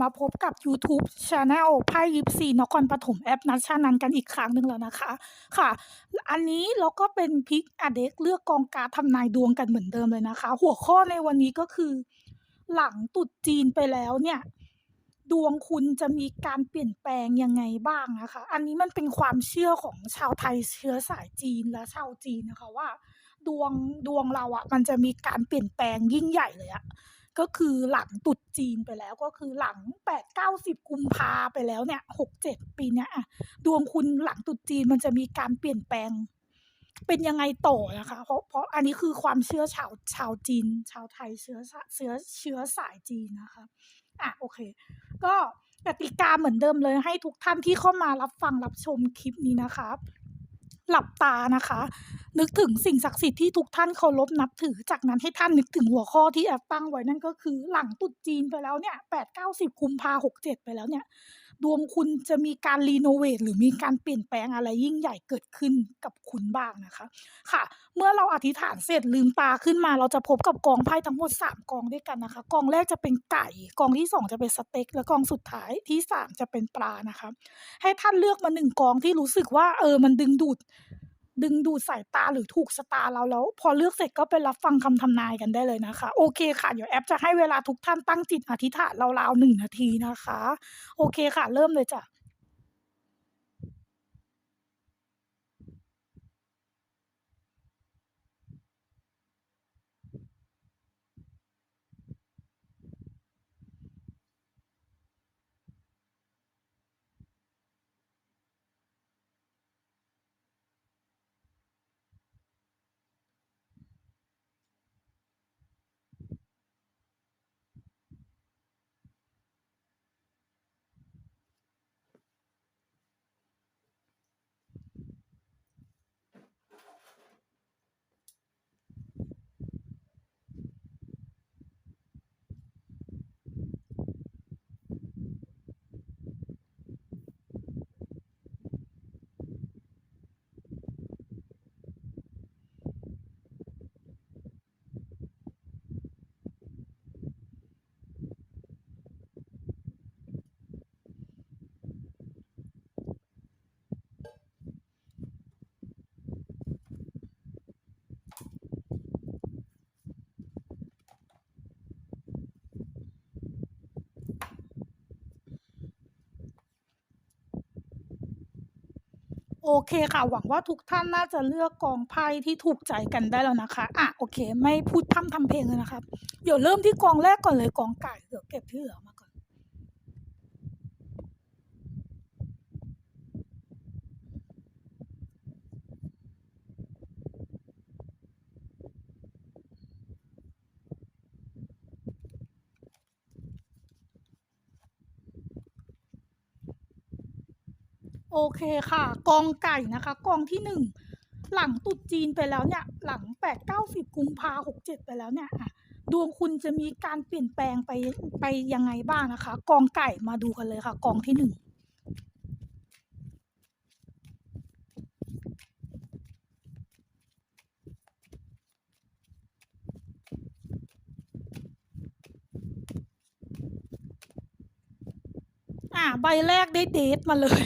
มาพบกับ YouTube Channel ไพ่ยิปซีนครปฐมแอปนัชชานันกันอีกครั้งหนึ่งแล้วนะคะ ค่ะ อันนี้เราก็เป็นพิกอเด็กเลือกกองการทำนายดวงกันเหมือนเดิมเลยนะคะ หัวข้อในวันนี้ก็คือ หลังตุดจีนไปแล้วเนี่ย ดวงคุณจะมีการเปลี่ยนแปลงยังไงบ้างนะคะ อันนี้มันเป็นความเชื่อของชาวไทยเชื้อสายจีนและชาวจีนนะคะว่า ดวงดวงเราอะมันจะมีการเปลี่ยนแปลงยิ่งใหญ่เลยอะ ก็คือหลังตุดจีนไปแล้วก็คือหลังแปดเก้าสิบกุมภาไปแล้วเนี่ยหกเจ็ดปีเนี้ยอะดวงคุณหลังตุดจีนมันจะมีการเปลี่ยนแปลง เป็นยังไงต่อนะคะ เพราะเพราะอันนี้คือความเชื่อชาวชาวจีน ชาวไทยเชื้อเชื้อเชื้อสายจีนนะคะอะโอเค ก็กติกาเหมือนเดิมเลยให้ทุกท่านที่เข้ามารับฟังรับชมคลิปนี้นะคะ หลับตานะคะ นึกถึงสิ่งศักดิ์สิทธิ์ที่ทุกท่านเคารพนับถือ จากนั้นให้ท่านนึกถึงหัวข้อที่แอปตั้งไว้นั่นก็คือหลังตุดจีนไปแล้วเนี่ยแปดเก้าสิบคุมภาหกเจ็ดไปแล้วเนี่ย ดวงคุณจะมีการรีโนเวทหรือมีการเปลี่ยนแปลงอะไรยิ่งใหญ่เกิดขึ้นกับคุณบ้างนะคะ ค่ะ เมื่อเราอธิษฐานเสร็จลืมตาขึ้นมาเราจะพบกับกองไพ่ทั้งหมด 3กองด้วยกันนะคะกองแรกจะเป็นไก่กองที่ 2 จะเป็นสเต็ก และกองสุดท้ายที่ 3 จะเป็นปลานะคะ ให้ท่านเลือกมาหนึ่งกองที่รู้สึกว่าเออมันดึงดูด ดึงดูดสายตาหรือถูกสตาเราแล้ว พอเลือกเสร็จก็ไปรับฟังคำทำนายกันได้เลยนะคะ โอเคค่ะ เดี๋ยวแอปจะให้เวลาทุกท่านตั้งจิตอธิษฐานราวๆหนึ่งนาทีนะคะ โอเคค่ะ เริ่มเลยจ้ะ โอเคค่ะ หวังว่าทุกท่านน่าจะเลือกกองไพ่ที่ถูกใจกันได้แล้วนะคะ อะโอเค ไม่พูดพร่ำทำเพลงเลยนะครับ เดี๋ยวเริ่มที่กองแรกก่อนเลยกองไก่เดี๋ยวเก็บที่เหลือมา เคค่ะ กองไก่นะคะ กองที่หนึ่งหลังตรุษจีนไปแล้วเนี่ย หลังแปดเก้าสิบกุมภาหกเจ็ดไปแล้วเนี่ยดวงคุณจะมีการเปลี่ยนแปลงไปไปยังไงบ้างนะคะ กองไก่มาดูกันเลยค่ะ กองที่หนึ่งอะใบแรกได้เดทมาเลย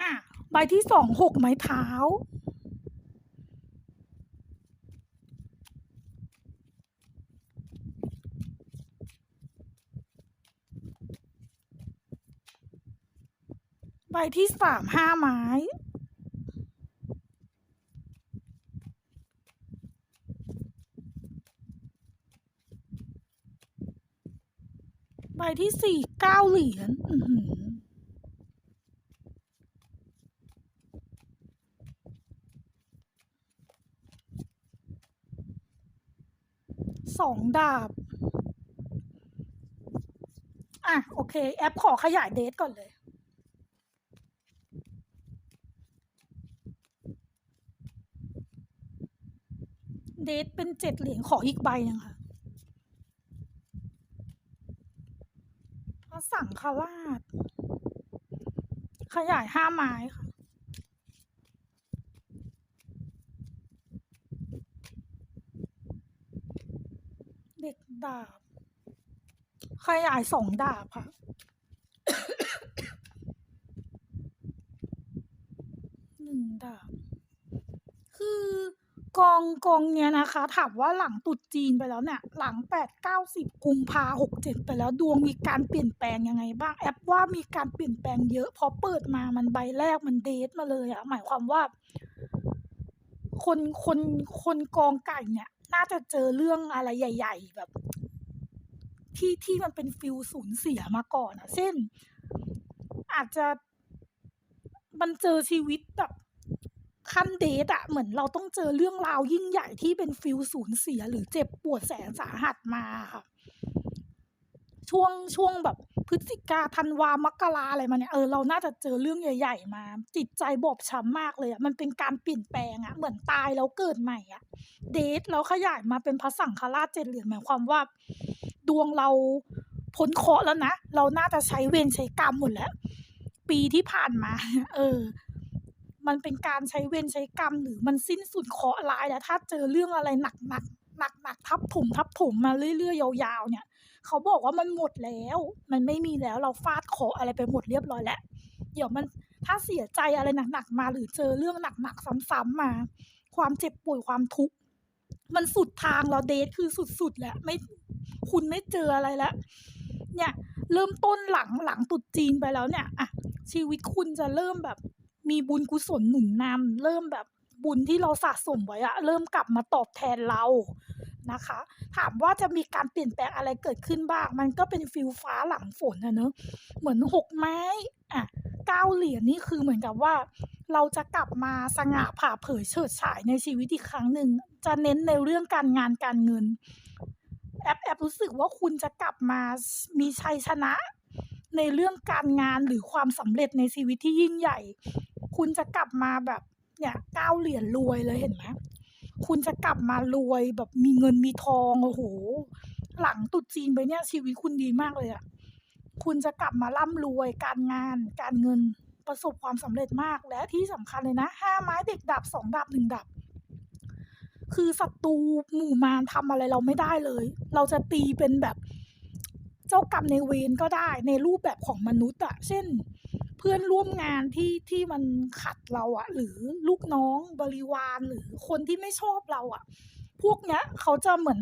อะใบที่สองหกไม้เท้า ใบที่สามห้าไม้ใบที่สี่เก้าเหรียญอือหือ สองดาบ อะ โอเค แอปขอขยายเดทก่อนเลยเดทเป็นเจ็ดเหรียญขออีกใบหนึงค่ะสั่งฆราชขยายห้าไม้ค่ะ เดาบ ขยายสองดาบค่ะ หนึ่งดาบ คือกองกองเนี้ยนะคะ ถามว่าหลังตรุษจีนไปแล้วเนี่ย หลังแปดเก้าสิบกุมภาหกเจ็ดไปแล้วดวงมีการเปลี่ยนแปลงยังไงบ้าง แอปว่ามีการเปลี่ยนแปลงเยอะพราะเปิดมามันใบแรกมันเดทมาเลยอะหมายความว่า คนคนคนกองไก่เนี่ยน่าจะเจอเรื่องอะไรใหญ่ ๆ แบบ ที่ที่มันเป็นฟิลสูญเสียมาก่อนอะเช่น อาจจะมันเจอชีวิตแบบขั้นเดทอะเหมือนเราต้องเจอเรื่องราวยิ่งใหญ่ที่เป็นฟิลสูญเสีย หรือเจ็บปวดแสนสาหัสมาค่ะ ช่วงช่วงแบบพฤศจิกาธันวามกราอะไรมาเนี่ยเออเราน่าจะเจอเรื่องใหญ่ ๆ มา จิตใจบอบช้ำมากเลยอะมันเป็นการเปลี่ยนแปลงอะเหมือนตายแล้วเกิดใหม่อะเดทแล้วขยายมาเป็นพระสังฆราชเจ็ดเหรียญหมายความว่า ดวงเราพ้นเคราะห์แล้วนะ เราน่าจะใช้เวรใช้กรรมหมดแล้ว ปีที่ผ่านมา เออ มันเป็นการใช้เวรใช้กรรมหรือมันสิ้นสุดเคราะห์ร้ายแล้วถ้าเจอเรื่องอะไรหนักหนักหนักหนักทับถมทับถมมาเรื่อยๆยาวๆ เนี่ย เขาบอกว่ามันหมดแล้ว มันไม่มีแล้วเราฟาดเคราะห์อะไรไปหมดเรียบร้อยแล้ว เดี๋ยวมันถ้าเสียใจอะไรหนักๆมาหรือเจอเรื่องหนักๆซ้ำๆมา ความเจ็บป่วยความทุกข์มันสุดทางแล้วเดทคือสุดๆแล้วไม่ คุณไม่เจออะไรแล้ว เนี่ย เริ่มต้นหลังหลังตรุษจีนไปแล้วเนี่ยอะชีวิตคุณจะเริ่มแบบ มีบุญกุศลหนุนนำเริ่มแบบบุญที่เราสะสมไว้อะเริ่มกลับมาตอบแทนเรานะคะ ถามว่าจะมีการเปลี่ยนแปลงอะไรเกิดขึ้นบ้าง มันก็เป็นฟิลฟ้าหลังฝนอะเนอะเหมือนหกไม้อะเก้าเหรียญนี่คือเหมือนกับว่า เราจะกลับมาสง่าผ่าเผยเฉิดฉายในชีวิตอีกครั้งหนึ่งจะเน้นในเรื่องการงานการเงิน แอปแอปรู้สึกว่าคุณจะกลับมามีชัยชนะ ในเรื่องการงานหรือความสำเร็จในชีวิตที่ยิ่งใหญ่ คุณจะกลับมาแบบเนี่ยก้าเหรียญรวยเลยเห็นไหมคุณจะกลับมารวยแบบมีเงินมีทองโอ้โห หลังตรุษจีนไปเนี่ยชีวิตคุณดีมากเลยอะคุณจะกลับมาร่ำรวยการงาน การเงินประสบความสำเร็จมากและที่สำคัญเลยนะห้าไม้เด็กดับสองดับหนึ่งดับ คือศัตรูหมู่มารทำอะไรเราไม่ได้เลย เราจะตีเป็นแบบเจ้ากรรมในเวรก็ได้ในรูปแบบของมนุษย์อะเช่น เพื่อนร่วมงานที่ที่มันขัดเราอะหรือลูกน้องบริวารหรือคนที่ไม่ชอบเราอะพวกเนี้ยเขาจะเหมือน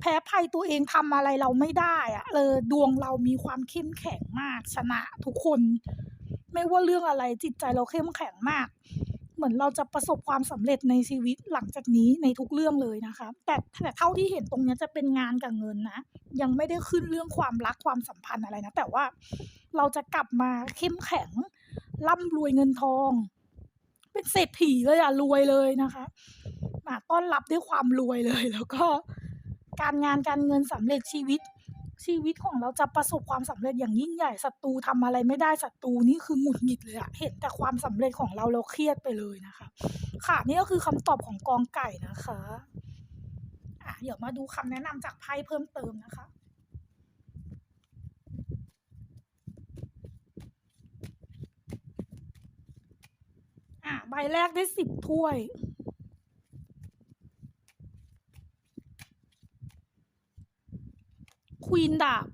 แพ้ภัยตัวเองทำอะไรเราไม่ได้อะเออดวงเรามีความเข้มแข็งมากชนะทุกคน ไม่ว่าเรื่องอะไรจิตใจเราเข้มแข็งมาก เหมือนเราจะประสบความสำเร็จในชีวิตหลังจากนี้ในทุกเรื่องเลยนะคะ แต่แต่เท่าที่เห็นตรงนี้จะเป็นงานกับเงินนะ ยังไม่ได้ขึ้นเรื่องความรักความสัมพันธ์อะไรนะ แต่ว่าเราจะกลับมาเข้มแข็งร่ำรวยเงินทอง เป็นเศรษฐีเลยอะรวยเลยนะคะมาต้อนรับด้วยความรวยเลยแล้วก็ การงานการเงินสำเร็จชีวิต ชีวิตของเราจะประสบความสำเร็จอย่างยิ่งใหญ่ศัตรูทำอะไรไม่ได้ศัตรูนี่คือหงุดหงิดเลยอะเห็นแต่ความสำเร็จของเราเราเครียดไปเลยนะคะ ค่ะนี่ก็คือคำตอบของกองไก่นะคะอะเดี๋ยวมาดูคำแนะนำจากไพ่เพิ่มเติมนะคะอะใบแรกได้สิบถ้วย ควีนดาบ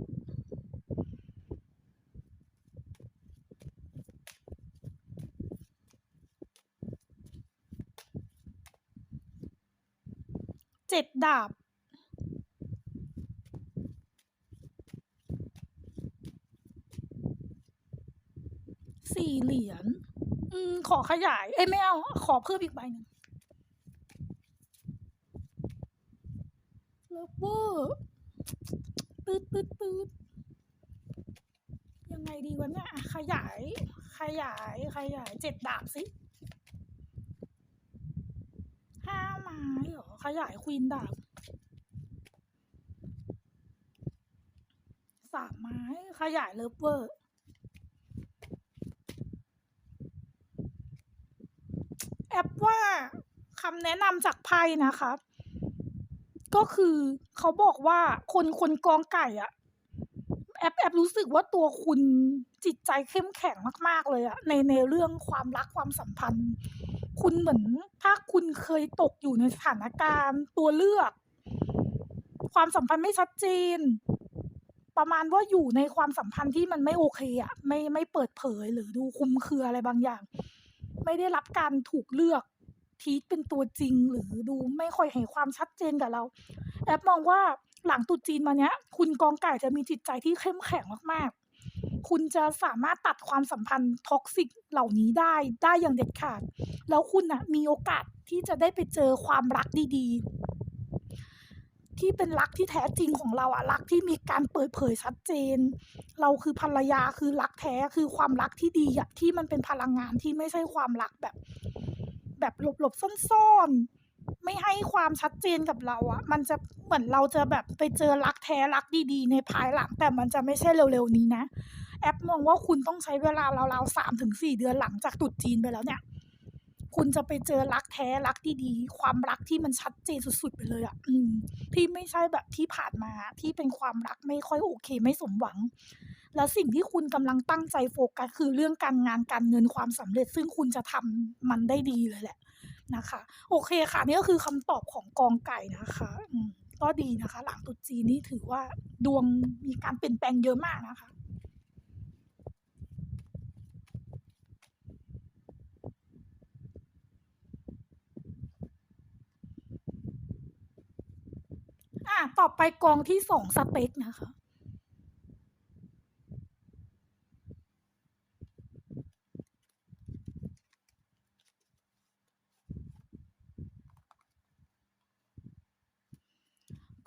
เจ็ดดาบสี่เหรียญ อืม ขอขยาย เอ้ยไม่เอา ขอเพิ่มอีกใบหนึ่งเลเวอร์ ตืดตืดตืดยังไงดีวะเนี่ยขยาย ขยาย ขยายเจ็ดดาบสิห้าไม้เหรอ ขยายควีนดาบสามไม้ ขยายเลิฟเวอร์แอปว่าคำแนะนำจากไพ่นะคะ ก็คือเขาบอกว่าคนคนกองไก่อะแอปแอปรู้สึกว่าตัวคุณจิตใจเข้มแข็งมาก ๆ เลยอะในในเรื่องความรักความสัมพันธ์ คุณเหมือนถ้าคุณเคยตกอยู่ในสถานการณ์ตัวเลือก ความสัมพันธ์ไม่ชัดเจน ประมาณว่าอยู่ในความสัมพันธ์ที่มันไม่โอเคอะไม่ไม่เปิดเผยหรือดูคุมเครืออะไรบางอย่าง ไม่ได้รับการถูกเลือก ทีตเป็นตัวจริงหรือดูไม่ค่อยให้ความชัดเจนกับเรา แอปมองว่าหลังตุจีนมาเนี้ย คุณกองไก่จะมีจิตใจที่เข้มแข็งมากๆ คุณจะสามารถตัดความสัมพันธ์ท็อกซิกเหล่านี้ได้ได้อย่างเด็ดขาด แล้วคุณอะมีโอกาสที่จะได้ไปเจอความรักดีๆ ที่เป็นรักที่แท้จริงของเราอะรักที่มีการเปิดเผยชัดเจน เราคือภรรยาคือรักแท้คือความรักที่ดีอะที่มันเป็นพลังงานที่ไม่ใช่ความรักแบบ แบบหลบๆซ่อนๆ ไม่ให้ความชัดเจนกับเราอะมันจะเหมือนเราจะแบบไปเจอรักแท้รักดีๆ ในภายหลัง แต่มันจะไม่ใช่เร็วๆนี้นะ แอปมองว่าคุณต้องใช้เวลาราวๆสามถึงสี่เดือนหลังจากตรุษจีนไปแล้วเนี่ย คุณจะไปเจอรักแท้รักดีๆ ความรักที่มันชัดเจนสุดๆไปเลยอะอืมที่ไม่ใช่แบบที่ผ่านมาที่เป็นความรักไม่ค่อยโอเค ไม่สมหวัง แล้วสิ่งที่คุณกำลังตั้งใจโฟกัสคือเรื่องการงานการเงินความสำเร็จ ซึ่งคุณจะทำมันได้ดีเลยแหละนะคะ โอเคค่ะนี่ก็คือคำตอบของกองไก่นะคะอืก็ดีนะคะ หลังตุจีนี่ถือว่าดวงมีการเปลี่ยนแปลงเยอะมากนะคะอะต่อไปกองที่สองสเปคนะคะ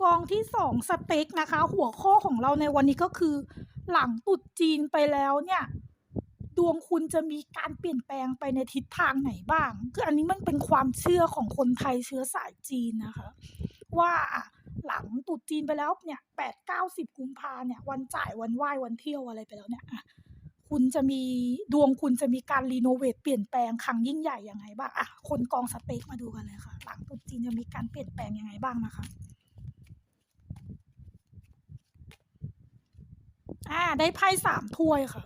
กองที่สองสเปคนะคะ หัวข้อของเราในวันนี้ก็คือ หลังตรุษจีนไปแล้วเนี่ยดวงคุณจะมีการเปลี่ยนแปลงไปในทิศทางไหนบ้าง คืออันนี้มันเป็นความเชื่อของคนไทยเชื้อสายจีนนะคะ ว่าหลังตรุษจีนไปแล้วเนี่ยแปดเก้าสิบกุมภาเนี่ย วันจ่ายวันไหว้วันเที่ยวอะไรไปแล้วเนี่ยคุณจะมีดวงคุณจะมีการรีโนเวทเปลี่ยนแปลงครั้งยิ่งใหญ่ยังไงบ้างอะคนกองสเปคมาดูกันเลยค่ะ หลังตรุษจีนจะมีการเปลี่ยนแปลงยังไงบ้างนะคะ อ่า ได้ไพ่สามถ้วยค่ะ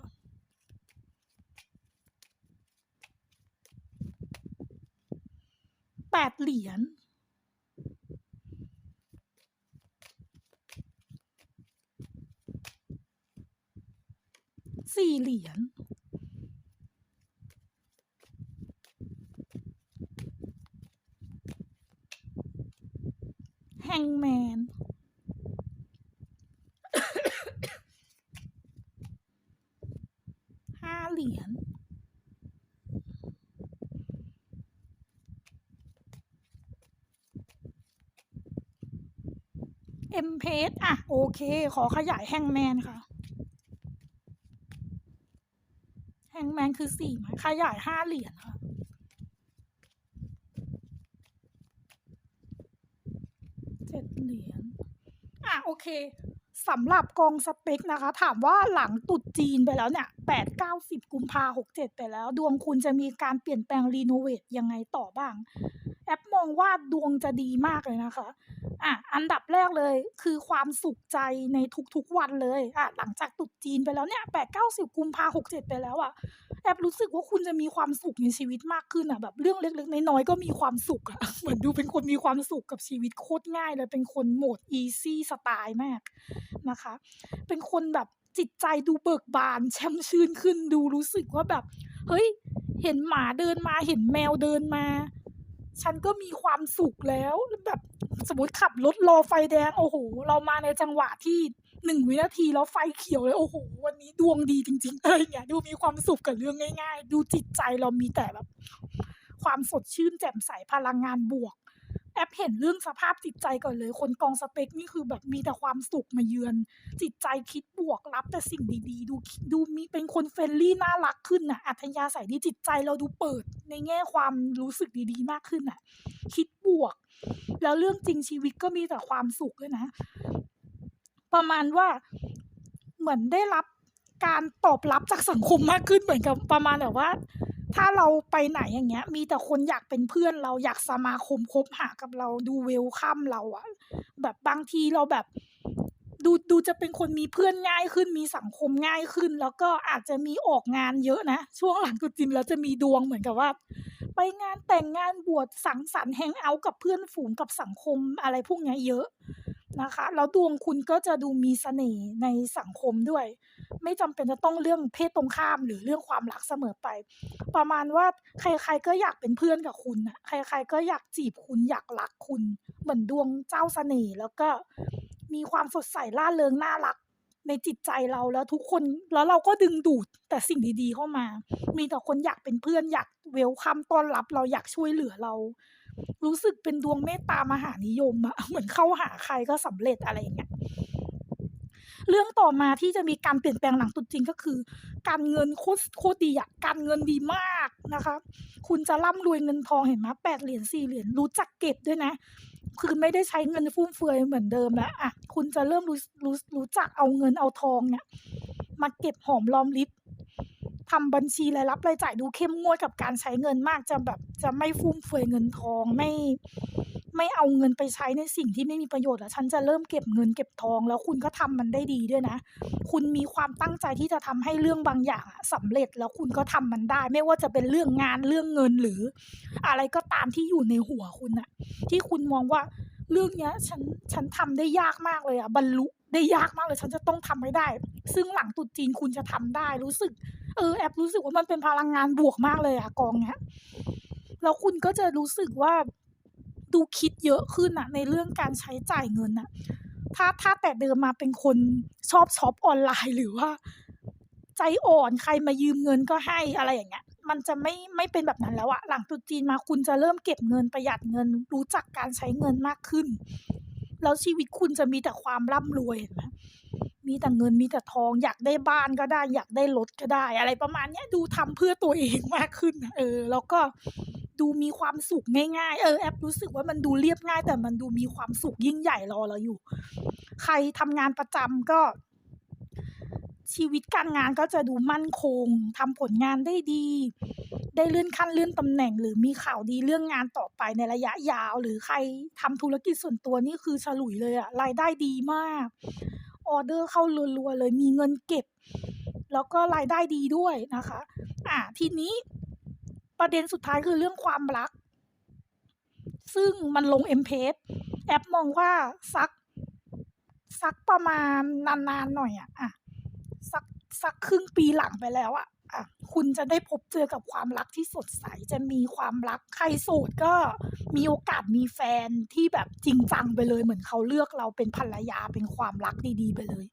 แปดเหรียญ สี่เหรียญแฮงแมน ห้า เหรียญเอ็มเพสอะ โอเค ขอขยายแฮงแมนค่ะ แฮงแมนคือสี่ไม้ขยายห้าเหรียญค่ะเจ็ดเหรียญอะ โอเค สำหรับกองสเปคนะคะ ถามว่าหลังตุดจีนไปแล้วเนี่ยแปดเก้าสิบกุมภาหกเจ็ดไปแล้ว ดวงคุณจะมีการเปลี่ยนแปลงรีโนเวทยังไงต่อบ้าง แอปมองว่าดวงจะดีมากเลยนะคะอะอันดับแรกเลยคือความสุขใจในทุกๆวันเลยอะหลังจากตุดจีนไปแล้วเนี่ยแปดเก้าสิบกุมภาหกเจ็ดไปแล้วอะ แอบรู้สึกว่าคุณจะมีความสุขในชีวิตมากขึ้นอะแบบเรื่องเล็กๆน้อยๆก็มีความสุขอะเหมือนดูเป็นคนมีความสุขกับชีวิตโคตรง่ายเลยเป็นคนโหมด easy สไตล์มากนะคะ เป็นคนแบบจิตใจดูเบิกบานแช่มชื่นขึ้นดูรู้สึกว่าแบบ เฮ้ย เห็นหมาเดินมาเห็นแมวเดินมา ฉันก็มีความสุขแล้วแบบสมมติขับรถรอไฟแดงโอ้โห เรามาในจังหวะที่ หนึ่งวินาทีแล้วไฟเขียวเลยโอ้โหวันนี้ดวงดีจริงๆอะไรอย่างเงี้ยดูมีความสุขกับเรื่องง่าย ๆ ดูจิตใจเรามีแต่แบบ ความสดชื่นแจ่มใสพลังงานบวก แอปเห็นเรื่องสภาพจิตใจก่อนเลย คนกองสเปคนี่คือแบบมีแต่ความสุขมาเยือน จิตใจคิดบวกรับแต่สิ่งดีๆ ดูดูมีเป็นคนเฟรนลี่น่ารักขึ้นน่ะอัธยาศัยดีจิตใจเราดูเปิด ในแง่ความรู้สึกดีๆ มากขึ้นน่ะคิดบวก แล้วเรื่องจริงชีวิตก็มีแต่ความสุขด้วยนะ ประมาณว่าเหมือนได้รับการตอบรับจากสังคมมากขึ้นเหมือนกับประมาณแบบว่า ถ้าเราไปไหนอย่างเงี้ย มีแต่คนอยากเป็นเพื่อนเราอยากสมาคมคบหากับเราดูเวลคัมเราอะแบบบางทีเราแบบดูดูจะเป็นคนมีเพื่อนง่ายขึ้นมีสังคมง่ายขึ้น แล้วก็อาจจะมีออกงานเยอะนะ ช่วงหลังตุจีนแล้วจะมีดวงเหมือนกับว่า ไปงานแต่งงานบวชสังสรรค์แฮงเอาท์กับเพื่อนฝูงกับสังคมอะไรพวกนี้เยอะ นะคะ แล้วดวงคุณก็จะดูมีเสน่ห์ในสังคมด้วย ไม่จำเป็นจะต้องเรื่องเพศตรงข้ามหรือเรื่องความรักเสมอไป ประมาณว่าใครๆก็อยากเป็นเพื่อนกับคุณนะใคร ๆ ก็อยากจีบคุณอยากรักคุณ เหมือนดวงเจ้าเสน่ห์แล้วก็มีความสดใสร่าเริงน่ารักในจิตใจเราแล้วทุกคนแล้วเราก็ดึงดูดแต่สิ่งดีๆเข้ามา มีแต่คนอยากเป็นเพื่อนอยากเวลคัมต้อนรับเราอยากช่วยเหลือเรา รู้สึกเป็นดวงเมตตามหานิยมอะเหมือนเข้าหาใครก็สำเร็จอะไรอย่างเงี้ยเรื่องต่อมาที่จะมีการเปลี่ยนแปลงหลังตรุษจีนก็คือ การเงินโคตรโคตรดีอะการเงินดีมากนะคะ คุณจะร่ำรวยเงินทองเห็นไหม8เหรียญ4เหรียญรู้จักเก็บด้วยนะ คือไม่ได้ใช้เงินฟุ่มเฟือยเหมือนเดิมแล้วอะคุณจะเริ่มรู้รู้รู้จักเอาเงินเอาทองเนี่ยมาเก็บหอมรอมริบ ทำบัญชีรายรับรายจ่ายดูเข้มงวดกับการใช้เงินมากจะแบบจะไม่ฟุ่มเฟือยเงินทองไม่ไม่เอาเงินไปใช้ในสิ่งที่ไม่มีประโยชน์อะฉันจะเริ่มเก็บเงินเก็บทอง แล้วคุณก็ทำมันได้ดีด้วยนะ คุณมีความตั้งใจที่จะทำให้เรื่องบางอย่างอะสำเร็จแล้วคุณก็ทำมันได้ ไม่ว่าจะเป็นเรื่องงานเรื่องเงินหรือ อะไรก็ตามที่อยู่ในหัวคุณน่ะที่คุณมองว่าเรื่องเนี้ยฉันฉันทำได้ยากมากเลยอะบรรลุได้ยากมากเลย ฉันจะต้องทำให้ได้ ซึ่งหลังตรุษจีนคุณจะทำได้รู้สึก เออแอบรู้สึกว่ามันเป็นพลังงานบวกมากเลยอะกองเนี้ยแล้วคุณก็จะรู้สึกว่าดูคิดเยอะขึ้นน่ะในเรื่องการใช้จ่ายเงินน่ะถ้าถ้าแต่เดิมมาเป็นคนชอบช็อปออนไลน์หรือว่า ใจอ่อนใครมายืมเงินก็ให้อะไรอย่างเงี้ย มันจะไม่ไม่เป็นแบบนั้นแล้วอะหลังตุจีนมาคุณจะเริ่มเก็บเงินประหยัดเงิน รู้จักการใช้เงินมากขึ้น แล้วชีวิตคุณจะมีแต่ความร่ำรวยเห็นไหม มีแต่เงินมีแต่ทอง อยากได้บ้านก็ได้ อยากได้รถก็ได้ อะไรประมาณเนี้ยดูทำเพื่อตัวเองมากขึ้นเออ แล้วก็ดูมีความสุขง่ายๆ เออแอบรู้สึกว่ามันดูเรียบง่าย แต่มันดูมีความสุขยิ่งใหญ่รอเราอยู่ ใครทำงานประจำก็ ชีวิตการงานก็จะดูมั่นคงทำผลงานได้ดี ได้เลื่อนขั้นเลื่อนตำแหน่ง หรือมีข่าวดีเรื่องงานต่อไปในระยะยาว หรือใครทำธุรกิจส่วนตัวนี่คือฉลุยเลยอะรายได้ดีมาก ออเดอร์เข้ารัวๆเลยมีเงินเก็บ แล้วก็รายได้ดีด้วยนะคะ อ่าทีนี้ประเด็นสุดท้ายคือเรื่องความรัก ซึ่งมันลง m p s แอปมองว่าสักสักประมาณนานๆหน่อยอะอะสักสักครึ่งปีหลังไปแล้วอะ อะคุณจะได้พบเจอกับความรักที่สดใส จะมีความรักใครโสดก็มีโอกาสมีแฟนที่แบบจริงจังไปเลย เหมือนเขาเลือกเราเป็นภรรยาเป็นความรักดีๆ ไปเลย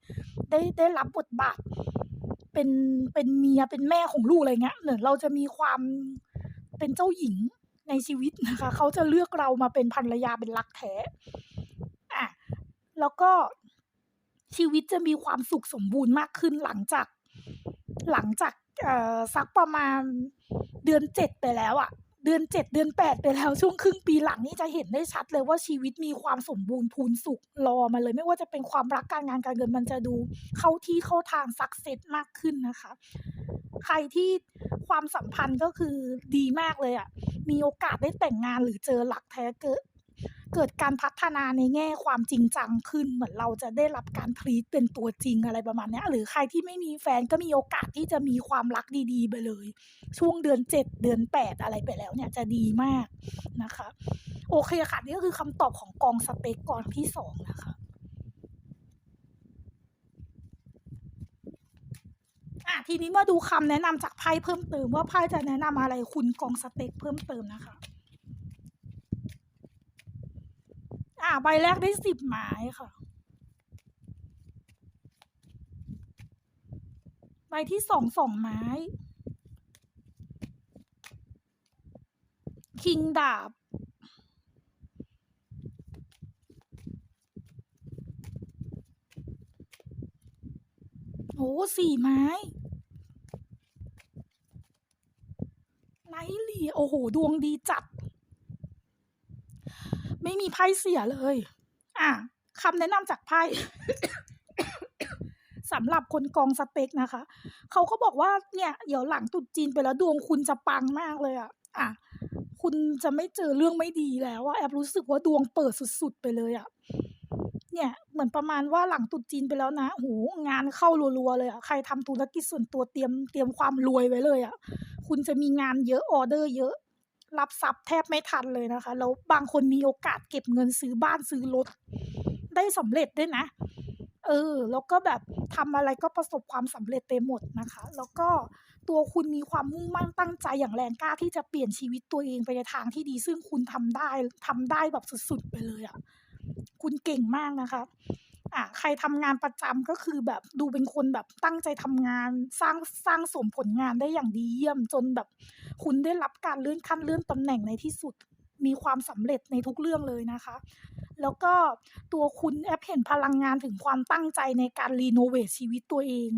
ได้ได้รับบทบาทเป็นเป็นเมียเป็นแม่ของลูกอะไรเงี้ยเหมือนเราจะมีความเป็นเจ้าหญิงในชีวิตนะคะ เขาจะเลือกเรามาเป็นภรรยาเป็นรักแท้อาแล้วก็ชีวิตจะมีความสุขสมบูรณ์มากขึ้นหลังจากหลังจาก เอ่อสักประมาณเดือน7ไปแล้วอะเดือน7เดือน8ไปแล้วช่วงครึ่งปีหลังนี่จะเห็นได้ชัดเลยว่าชีวิตมีความสมบูรณ์พูนสุขรอมาเลย ไม่ว่าจะเป็นความรักการงานการเงินมันจะดู เข้าที่เข้าทางซักเซสมากขึ้นนะคะ ใครที่ความสัมพันธ์ก็คือดีมากเลยอะมีโอกาสได้แต่งงานหรือเจอรักแท้เกิด เกิดการพัฒนาในแง่ความจริงจังขึ้น เหมือนเราจะได้รับการ treat เป็นตัวจริงอะไรประมาณนี้หรือใครที่ไม่มีแฟนก็มีโอกาสที่จะมีความรักดีๆ ไปเลย ช่วงเดือน 7 เดือน 8 อะไรไปแล้วเนี่ยจะดีมากนะคะ โอเคค่ะนี่ก็คือคำตอบของกองสเปกกองที่ 2 นะคะอาทีนี้มาดูคำแนะนำจากไพ่เพิ่มเติมว่าไพ่จะแนะนำอะไรคุณกองสเปกเพิ่มเติมนะคะ อ่าใบแรกได้10ไม้ค่ะ ใบที่2 2ไม้คิงดาบ โอ้โฮ4ไม้ Knightly โอ้โฮดวงดีจัด ไม่มีไพ่เสียเลยอาคำแนะนำจากไพ่สำหรับคนกองสเปกนะคะ เขาก็บอกว่าเนี่ยเดี๋ยวหลังตรุษจีนไปแล้วดวงคุณจะปังมากเลยอะอาคุณจะไม่เจอเรื่องไม่ดีแล้วอะแอบรู้สึกว่าดวงเปิดสุดๆไปเลยอะเนี่ยเหมือนประมาณว่าหลังตรุษจีนไปแล้วนะโอ้โฮงานเข้ารัวๆเลยอะใครทำธุรกิจส่วนตัวเตรียมเตรียมความรวยไว้เลยอะคุณจะมีงานเยอะออเดอร์เยอะ รับทรัพย์แทบไม่ทันเลยนะคะ แล้วบางคนมีโอกาสเก็บเงินซื้อบ้านซื้อรถได้สำเร็จด้วยนะ เออ แล้วก็แบบทำอะไรก็ประสบความสำเร็จไปหมดนะคะ แล้วก็ตัวคุณมีความมุ่งมั่นตั้งใจอย่างแรงกล้าที่จะเปลี่ยนชีวิตตัวเองไปในทางที่ดี ซึ่งคุณทำได้ทำได้แบบสุดๆไปเลยอะ คุณเก่งมากนะคะ อ่าใครทำงานประจำก็คือแบบดูเป็นคนแบบตั้งใจทำงานสร้างสร้างสมผลงานได้อย่างดีเยี่ยม จนแบบคุณได้รับการเลื่อนขั้นเลื่อนตำแหน่งในที่สุดมีความสำเร็จในทุกเรื่องเลยนะคะ แล้วก็ตัวคุณแอปเห็นพลังงานถึงความตั้งใจในการรีโนเวทชีวิตตัวเอง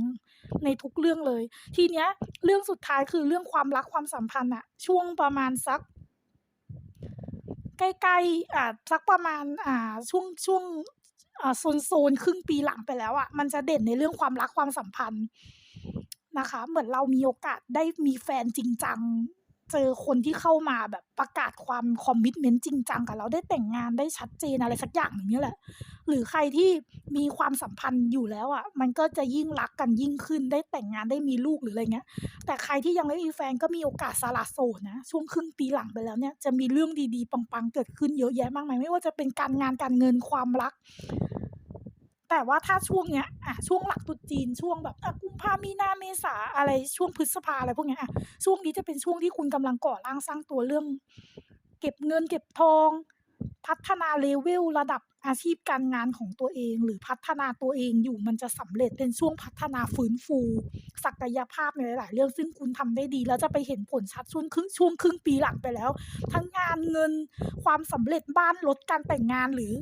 ในทุกเรื่องเลย ทีเนี้ยเรื่องสุดท้ายคือเรื่องความรักความสัมพันธ์อะช่วงประมาณสักใกล้ๆอ่าสักประมาณอ่าช่วงช่วง โซนโซนๆครึ่งปีหลังไปแล้วอะมันจะเด่นในเรื่องความรักความสัมพันธ์นะคะ เหมือนเรามีโอกาสได้มีแฟนจริงจัง เจอคนที่เข้ามาแบบประกาศความคอมมิตเมนต์จริงจังกับเราได้แต่งงานได้ชัดเจนอะไรสักอย่างหนึ่งเนี่ยแหละ หรือใครที่มีความสัมพันธ์อยู่แล้วอะ มันก็จะยิ่งรักกันยิ่งขึ้นได้แต่งงานได้มีลูกหรืออะไรเงี้ย แต่ใครที่ยังไม่มีแฟนก็มีโอกาสสละโสดนะ ช่วงครึ่งปีหลังไปแล้วเนี่ยจะมีเรื่องดีๆปังๆเกิดขึ้นเยอะแยะมากมายไม่ว่าจะเป็นการงานการเงินความรัก แต่ว่าถ้าช่วงเนี้ยอะช่วงหลักตรุษจีนช่วงแบบอะกุมภามีนาเมษาอะไรช่วงพฤษภาอะไรพวกเนี้ยอะช่วงนี้จะเป็นช่วงที่คุณกำลังก่อร่างสร้างตัวเรื่อง เก็บเงินเก็บทอง พัฒนาเลเวลระดับ อาชีพการงานของตัวเอง หรือพัฒนาตัวเองอยู่มันจะสำเร็จเป็นช่วงพัฒนาฟื้นฟู ศักยภาพในหลาย ๆ เรื่องซึ่งคุณทำได้ดี แล้วจะไปเห็นผลชัดช่วงครึ่งช่วงครึ่งปีหลังไปแล้ว ทั้งงานเงินความสำเร็จบ้านรถการแต่งงานหรือ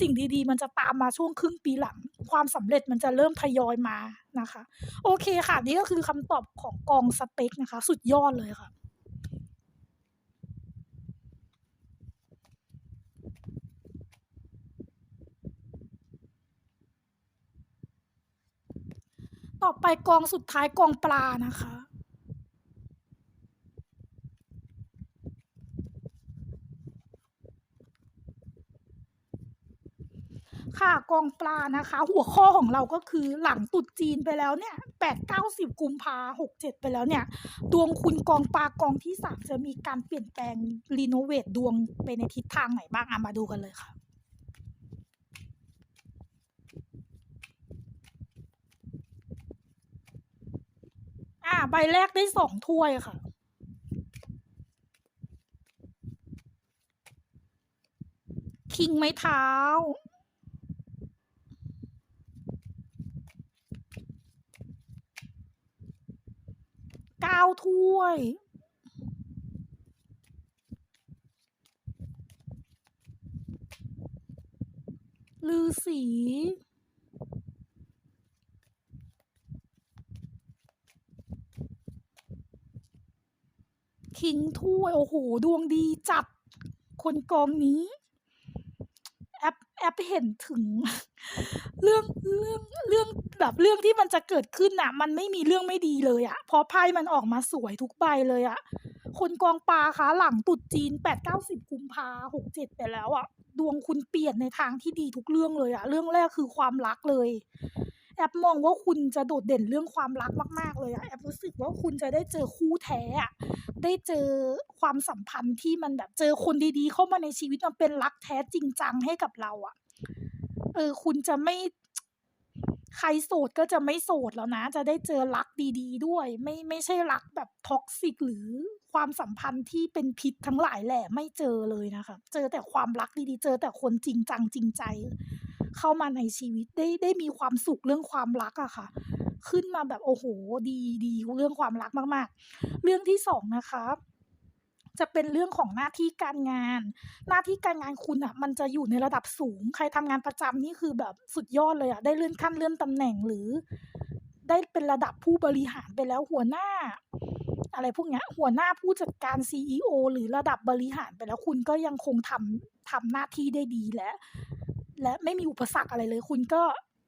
สิ่งดี ๆ มันจะตามมาช่วงครึ่งปีหลัง ความสำเร็จมันจะเริ่มทยอยมานะคะ โอเคค่ะ นี่ก็คือคำตอบของกองสเต็กนะคะ สุดยอดเลยค่ะ ต่อไปกองสุดท้ายกองปลานะคะค่ะกองปลานะคะ หัวข้อของเราก็คือหลังตรุษจีนไปแล้วเนี่ยแปดเก้าสิบกุมภาหกเจ็ดไปแล้วเนี่ย ดวงคุณกองปลากองที่สามจะมีการเปลี่ยนแปลงรีโนเวทดวงไปในทิศทางไหนบ้างอะมาดูกันเลยค่ะ อ่า ใบแรกได้สองถ้วยค่ะ คิงไม้เท้า เก้าถ้วย ลือสี คิงถ้วย โอ้โห ดวงดีจัด คนกองนี้ แอปแอปเห็นถึง เรื่องเรื่องเรื่องแบบเรื่องที่มันจะเกิดขึ้นน่ะ มันไม่มีเรื่องไม่ดีเลยอะเพราะไพ่มันออกมาสวยทุกใบเลยอะคนกองปลาคะหลังตรุษจีนแปดเก้าสิบกุมภาหกเจ็ดไปแล้วอะดวงคุณเปลี่ยนในทางที่ดีทุกเรื่องเลยอะเรื่องแรกคือความรักเลยแอปมองว่าคุณจะโดดเด่นเรื่องความรักมาก ๆ เลยอะแอปรู้สึกว่าคุณจะได้เจอคู่แท้อะ ได้เจอความสัมพันธ์ที่มันแบบเจอคนดีๆ เข้ามาในชีวิตมันเป็นรักแท้จริงจังให้กับเราอะเออ คุณจะไม่ใครโสดก็จะไม่โสดแล้วนะ จะได้เจอรักดี ๆ ด้วย ไม่ไม่ใช่รักแบบท็อกซิกหรือความสัมพันธ์ที่เป็นพิษทั้งหลายแหละไม่เจอเลยนะคะ เจอแต่ความรักดีๆ เจอแต่คนจริงจังจริงใจ เข้ามาในชีวิตได้ได้มีความสุขเรื่องความรักอะค่ะ ขึ้นมาแบบโอ้โหดีดีเรื่องความรักมาก ๆ เรื่องที่สองนะคะจะเป็นเรื่องของหน้าที่การงาน หน้าที่การงานคุณอะมันจะอยู่ในระดับสูง ใครทำงานประจำนี่คือแบบสุดยอดเลยอะได้เลื่อนขั้นเลื่อนตำแหน่งหรือ ได้เป็นระดับผู้บริหารไปแล้วหัวหน้า อะไรพวกนี้หัวหน้าผู้จัดการ CEO หรือระดับบริหารไปแล้วคุณก็ยังคงทำทำหน้าที่ได้ดีและ และไม่มีอุปสรรคอะไรเลย คุณก็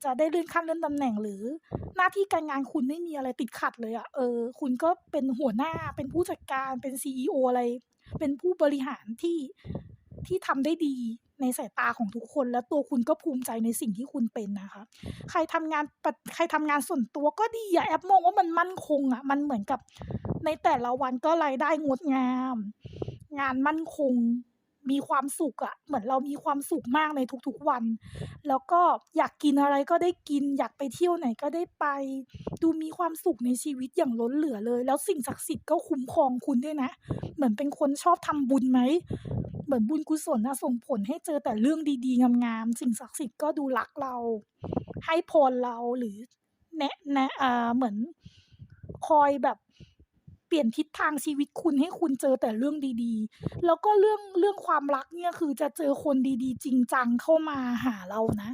จะได้เลื่อนขั้นเลื่อนตำแหน่งหรือ หน้าที่การงานคุณไม่มีอะไรติดขัดเลยอะเออ คุณก็เป็นหัวหน้าเป็นผู้จัดการเป็น CEO อะไร เป็นผู้บริหารที่ที่ทำได้ดีในสายตาของทุกคนแล้วตัวคุณก็ภูมิใจในสิ่งที่คุณเป็นนะคะ ใครทำงานใครทำงานส่วนตัวก็ดีอะแอปมองว่ามันมั่นคงอะมันเหมือนกับในแต่ละวันก็รายได้งดงาม งานมั่นคง มีความสุขอะเหมือนเรามีความสุขมากในทุกๆวัน แล้วก็อยากกินอะไรก็ได้กิน อยากไปเที่ยวไหนก็ได้ไป ดูมีความสุขในชีวิตอย่างล้นเหลือเลย แล้วสิ่งศักดิ์สิทธิ์ก็คุ้มครองคุณด้วยนะ เหมือนเป็นคนชอบทำบุญไหมเหมือนบุญกุศลน่ะส่งผลให้เจอแต่เรื่องดีๆงามๆสิ่งศักดิ์สิทธิ์ก็ดูรักเรา ให้พรเราหรือแนะแนะอ่าเหมือนคอยแบบเป ลี่ยนทิศทางชีวิตคุณให้คุณเจอแต่เรื่องดีๆ แล้วก็เรื่องเรื่องความรักเนี่ยคือจะเจอคนดีๆ จริงจังเข้ามาหาเรานะ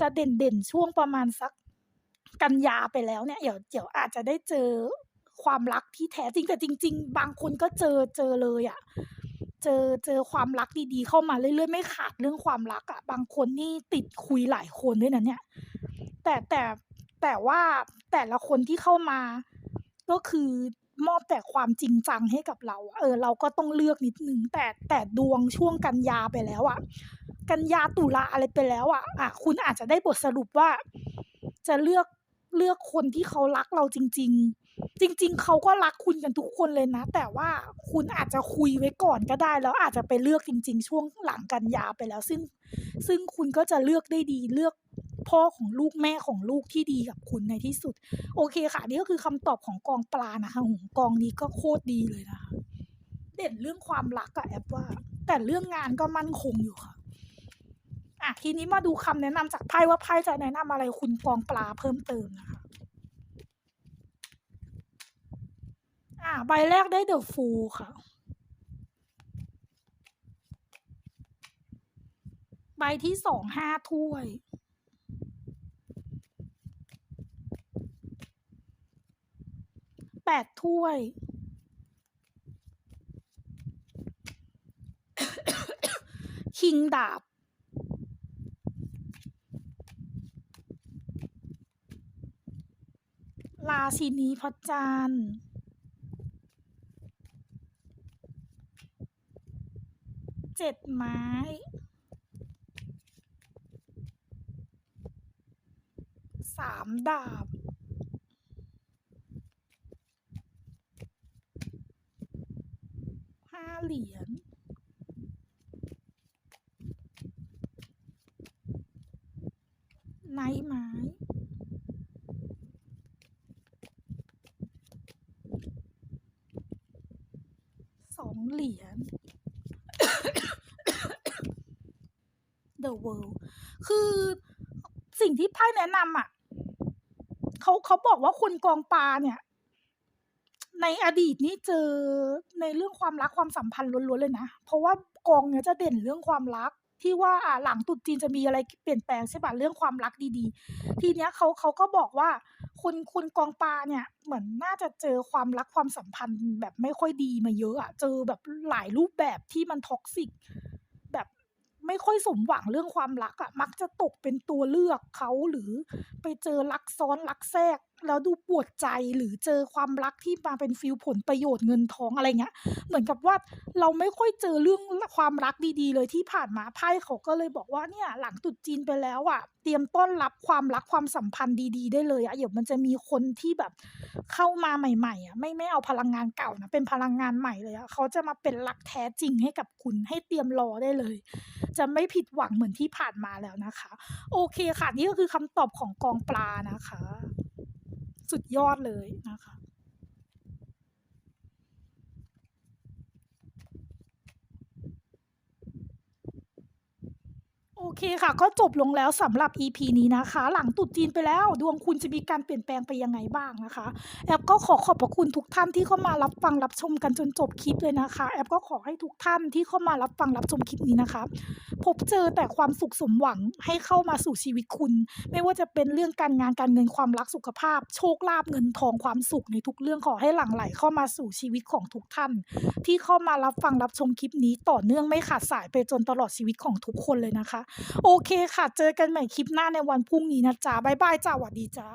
จะเด่นๆช่วงประมาณสักกันยาไปแล้วเนี่ยเดี๋ยวเดี๋ยวอาจจะได้เจอความรักที่แท้จริงแต่จริง ๆ บางคนก็เจอเจอเลยอะเจอเจอความรักดีๆเข้ามาเรื่อยๆไม่ขาดเรื่องความรักอะบางคนนี่ติดคุยหลายคนด้วยนะเนี่ย แต่แต่แต่ว่าแต่ละคนที่เข้ามาก็คือ มอบแต่ความจริงจังให้กับเรา เออ เราก็ต้องเลือกนิดหนึ่งแต่แต่ดวงช่วงกันยาไปแล้วอะกันยาตุลาอะไรไปแล้วอะอะคุณอาจจะได้บทสรุปว่า จะเลือกเลือกคนที่เขารักเราจริง ๆ จริง ๆ เขาก็รักคุณกันทุกคนเลยนะ แต่ว่าคุณอาจจะคุยไว้ก่อนก็ได้ แล้วอาจจะไปเลือกจริง ๆ ช่วงหลังกันยาไปแล้ว ซึ่ง ซึ่งคุณก็จะเลือกได้ดีเลือก พ่อของลูกแม่ของลูกที่ดีกับคุณในที่สุด โอเคค่ะ นี่ก็คือคำตอบของกองปลานะคะโอ้โฮกองนี้ก็โคตรดีเลยนะคะเด่นเรื่องความรักอะแอปว่า แต่เรื่องงานก็มั่นคงอยู่ค่ะอะทีนี้มาดูคำแนะนำจากไพ่ว่าไพ่จะแนะนำอะไรคุณกองปลาเพิ่มเติมนะคะอ่าใบแรกได้ The Fool ค่ะใบที่2 5ถ้วย 8ถ้วย คิงดาบราชินีพระจันทร์7ไม้3ดาบ เหรียญไนท์ไม้2เหรียญ The World คือสิ่งที่ไพ่แนะนำอะเขาเขาบอกว่าคุณกองปลาเนี่ย ในอดีตนี่เจอในเรื่องความรักความสัมพันธ์ล้วนๆเลยนะ เพราะว่ากองเนี้ยจะเด่นเรื่องความรักที่ว่าอ่าหลังตรุษจีนจะมีอะไรเปลี่ยนแปลงใช่เปล่าเรื่องความรักดีๆ ทีเนี้ยเขาเขาก็บอกว่าคุณคุณกองปลาเนี่ยเหมือนน่าจะเจอความรักความสัมพันธ์แบบไม่ค่อยดีมาเยอะอะเจอแบบหลายรูปแบบที่มัน toxic แบบไม่ค่อยสมหวังเรื่องความรักอะมักจะตกเป็นตัวเลือกเขาหรือไปเจอรักซ้อนรักแทรกแล้วดูปวดใจหรือเจอความรักที่มาเป็นฟีลผลประโยชน์เงินทองอะไรเงี้ย เหมือนกับว่าเราไม่ค่อยเจอเรื่องความรักดีๆ เลยที่ผ่านมาไพ่เขาก็เลยบอกว่าเนี่ยหลังตรุษจีนไปแล้วอะเตรียมต้อนรับความรักความสัมพันธ์ดี ๆ ได้เลยอะเดี๋ยวมันจะมีคนที่แบบเข้ามาใหม่ๆอะไม่ไม่เอาพลังงานเก่านะเป็นพลังงานใหม่เลยอะเขาจะมาเป็นรักแท้จริงให้กับคุณให้เตรียมรอได้เลย จะไม่ผิดหวังเหมือนที่ผ่านมาแล้วนะคะ โอเคค่ะนี่ก็คือคำตอบของกองปลานะคะ สุดยอดเลยนะคะ อเคค่ะ ก็จบลงแล้วสำหรับ EP นี้นะคะ หลังตรุษจีนไปแล้ว ดวงคุณจะมีการเปลี่ยนแปลงไปยังไงบ้างนะคะ แอปก็ขอขอบพระคุณทุกท่านที่เข้ามารับฟังรับชมกันจนจบคลิปเลยนะคะ แอปก็ขอให้ทุกท่านที่เข้ามารับฟังรับชมคลิปนี้นะคะ พบเจอแต่ความสุขสมหวังให้เข้ามาสู่ชีวิตคุณ ไม่ว่าจะเป็นเรื่องการงานการเงินความรักสุขภาพ โชคลาภเงินทองความสุขในทุกเรื่องขอให้หลั่งไหลเข้ามาสู่ชีวิตของทุกท่าน ที่เข้ามารับฟังรับชมคลิปนี้ต่อเนื่องไม่ขาดสายไปจนตลอดชีวิตของทุกคนเลยนะคะโอเคค่ะ เจอกันใหม่คลิปหน้าในวันพรุ่งนี้นะจ๊ะบายบายจ้าหวัดดีจ้า